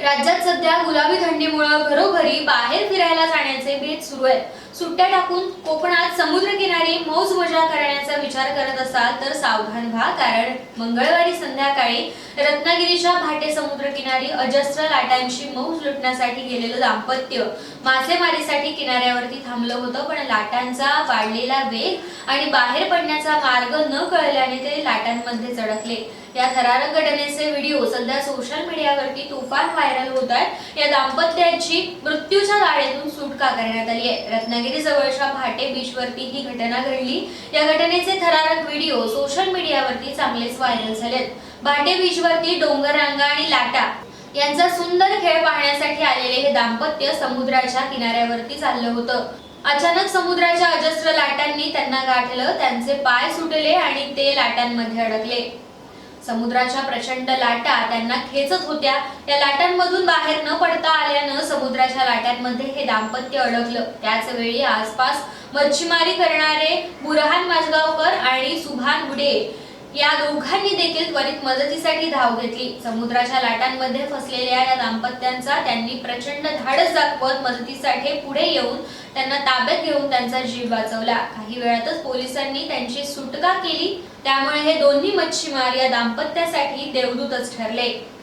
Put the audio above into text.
राज्यात सध्या गुलाबी थंडीमुळे घरोघरी बाहेर फिरायला जाण्याचे बेत सुरू आहे सुट्ट्या टाकून कोकणात समुद्रकिनारी मौज मजा करण्याचा विचार करत असाल तर सावधान व्हा कारण मंगळवारी संध्याकाळी रत्नागिरीच्या भाटे समुद्रकिनारी अजस्त्र लाटांची मौज लुटण्यासाठी गेलेलं दाम्पत्य मासेमारीसाठी किनाऱ्यावरती थांबलं होतं पण लाटांचा वाढलेला वेग आणि बाहेर पडण्याचा मार्ग न कळल्याने ते लाटांमध्ये चढकले. या थरारक घटनेचे व्हिडिओ सध्या सोशल मीडियावरती तुफान व्हायरल होत आहेत. या दाम्पत्याची मृत्यूच्या गाड्यातून सुटका करण्यात आली आहे. रत्नागिरी जवळच्या भाटे बीचवरती ही घटना घडली. या घटनेचे थरारक व्हिडिओ सोशल मीडियावरती चांगलेच व्हायरल झालेत. भाटे बीचवरती डोंगररांगा आणि लाटा यांचा सुंदर खेळ पाहण्यासाठी आलेले हे दाम्पत्य समुद्राच्या किनाऱ्यावरती चाललं होतं. अचानक समुद्राच्या अजस्र लाटांनी त्यांना गाठलं त्यांचे पाय सुटले आणि ते लाटांमध्ये अडकले. समुद्राच्या प्रचंड लाटा त्यांना खेचत होत्या. या लाटांमधून बाहेर न पडता आल्यानं समुद्राच्या लाटांमध्ये हे दाम्पत्य अडकलं. त्याच वेळी आसपास मच्छीमारी करणारे बुरहान माजगावकर आणि सुभान गुडे या दोघांनी देखील त्वरित मदतीसाठी धाव घेतली. समुद्राच्या लाटांमध्ये फसलेल्या या दाम्पत्यांचा त्यांनी प्रचंड धाडस दाखवत मदतीसाठी पुढे येऊन त्यांना ताब्यात घेऊन त्यांचा जीव वाचवला. काही वेळातच पोलिसांनी त्यांची सुटका केली. त्यामुळे हे दोन्ही मच्छीमार या दाम्पत्यासाठी देवदूतच ठरले.